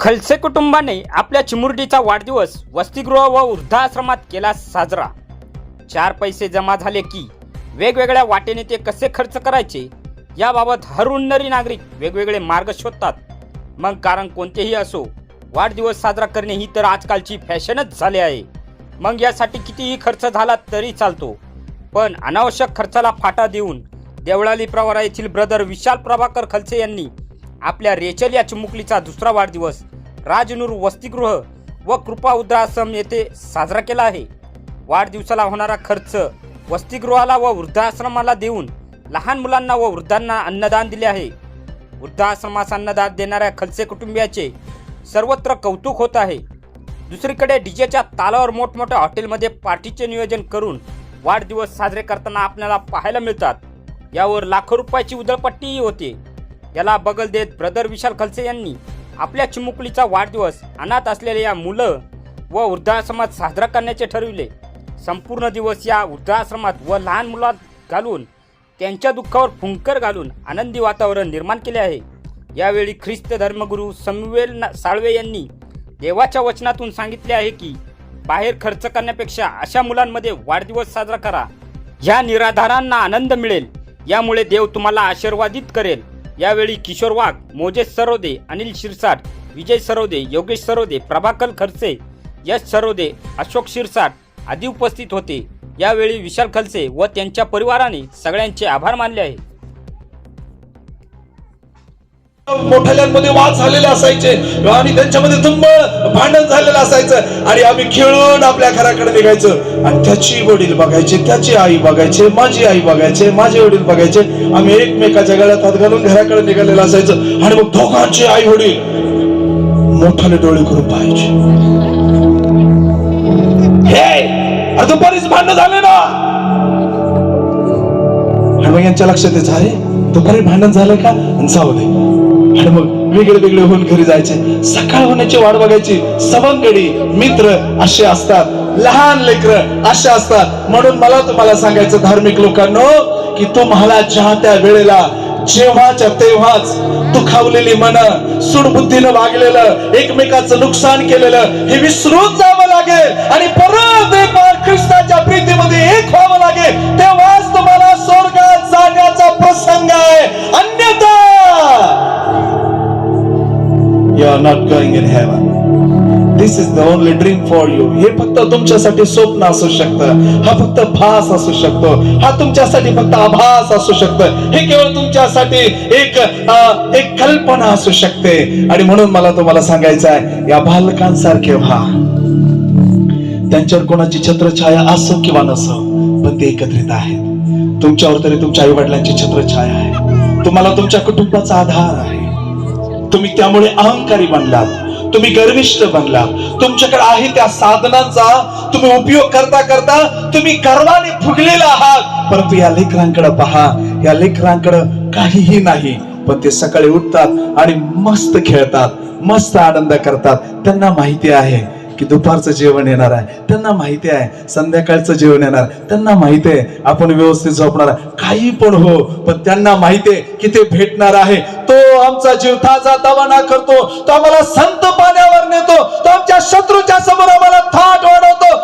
खलसे कुटुंबाने आपल्या चिमुरडीचा वाढदिवस वसतिगृह व वृद्धाश्रमात केला साजरा. चार पैसे जमा झाले की वेगवेगळ्या वाटेने ते कसे खर्च करायचे याबाबत हर नागरिक वेगवेगळे मार्ग शोधतात. मग कारण कोणतेही असो वाढदिवस साजरा करणे ही तर आजकालची फॅशनच झाली आहे. मग यासाठी कितीही खर्च झाला तरी चालतो. पण अनावश्यक खर्चाला फाटा देऊन देवळाली प्रवारा येथील ब्रदर विशाल प्रभाकर खलसे यांनी आपल्या रेचल या चिमुकलीचा दुसरा वाढदिवस राजनूर वसतिगृह व कृपा वृद्धाश्रम येथे साजरा केला आहे. वाढदिवसाला होणारा खर्च वसतिगृहाला व वृद्धाश्रमाला देऊन लहान मुलांना व वृद्धांना अन्नदान दिले आहे. वृद्धाश्रमास अन्नदान देणाऱ्या खलसे कुटुंबियाचे सर्वत्र कौतुक होत आहे. दुसरीकडे डीजेच्या तालावर मोठमोठ्या हॉटेलमध्ये पार्टीचे नियोजन करून वाढदिवस साजरे करताना आपल्याला पाहायला मिळतात. यावर लाखो रुपयाची उधळपट्टीही होते. याला बगल देत ब्रदर विशाल खलसे यांनी आपल्या चिमुकलीचा वाढदिवस अनाथ असलेल्या या मुलं व वृद्धाश्रमात साजरा करण्याचे ठरविले. संपूर्ण दिवस या वृद्धाश्रमात व लहान मुलात घालून त्यांच्या दुःखावर फुंकर घालून आनंदी वातावरण निर्माण केले आहे. यावेळी ख्रिस्त धर्मगुरू समुवेल साळवे यांनी देवाच्या वचनातून सांगितले आहे की बाहेर खर्च करण्यापेक्षा अशा मुलांमध्ये वाढदिवस साजरा करा. ह्या निराधारांना आनंद मिळेल यामुळे देव तुम्हाला आशीर्वादित करेल. यावेळी किशोर वाघ मोजेश सरोदे अनिल शिरसाट विजय सरोदे योगेश सरोदे प्रभाकर खरसे यश सरोदे अशोक शिरसाट आदी उपस्थित होते. यावेळी विशाल खलसे व त्यांच्या परिवाराने सगळ्यांचे आभार मानले आहे मोठ्याल्यांमध्ये वाद झालेले असायचे. आणि त्यांच्यामध्ये तुंबळ भांडण झालेलं असायचं. आणि आम्ही खेळून आपल्या घराकडे निघायचं. आणि त्याची वडील बघायचे त्याची आई बघायचे माझी आई बघायचे माझे वडील बघायचे. आम्ही एकमेकाच्या गळ्यात हात घालून घराकडे निघालेलं असायचं. आणि मग दोघांचे आई वडील मोठाले डोळे करून पाहायचे. हे अरे दुपारीच भांडण झाले ना. आणि मग यांच्या लक्षात येत अरे दुपारी भांडण झालं का? जाऊ दे. आणि मग वेगळे वेगळे होऊन घरी जायचे. सकाळ होण्याची वाट बघायची. सवंगडी मित्र असे असतात. लहान लेकर असे असतात. म्हणून मला तुम्हाला सांगायचं धार्मिक लोकांनो की तुम्हाला ज्या त्या वेळेला जेव्हाच्या तेव्हाच दुखावलेली मन सुडबुद्धीनं वागलेलं एकमेकाचं नुकसान केलेलं हे विसरून जावं लागेल. आणि परत ख्रिस्ताच्या प्रीतीमध्ये एक व्हावं लागेल. तेव्हाच तुम्हाला स्वर्गात जाण्याचा प्रसंग आहे. अन्यथा are not going in heaven. This is the only dream for you. हे फक्त तुमच्यासाठी स्वप्न असू शकतं. हा फक्त भास असू शकतो. हा तुमच्यासाठी फक्त आभास असू शकतं. हे केवळ तुमच्यासाठी एक एक कल्पना असू शकते. आणि म्हणून मला तुम्हाला सांगायचं आहे या बालकांसारखे व्हा. त्यांच्यावर कोणाची छत्रछाया असो किंवा नसो पण ते एकत्रित आहेत. तुमच्यावर तरी तुमच्या आई वडिलांची छत्रछाया आहे. तुम्हाला तुमच्या कुटुंबाचा आधार आहे. तुम्ही त्यामुळे अहंकारी बनलात. तुम्ही गर्विष्ठ बनला तुमच्याकडे आहे त्या साधनांचा तुम्ही उपयोग करता करता तुम्ही गर्वाने फुगलेला आहात. परंतु या लेकरांकडे पहा. या लेकरांकडे काहीही नाही. पण ते सकाळी उठतात आणि मस्त खेळतात मस्त आनंद करतात. त्यांना माहिती आहे की दुपारचं जेवण येणार आहे. त्यांना माहिती आहे संध्याकाळचं जेवण येणार त्यांना माहिती आहे आपण व्यवस्थित झोपणार आहे. काही पण हो पण त्यांना माहिती आहे की ते भेटणार आहे. तो आमचा जीव ताजा तवाना करतो तो आम्हाला संत पाण्यावर नेतो तो आमच्या शत्रूच्या समोर आम्हाला थाट वाढवतो.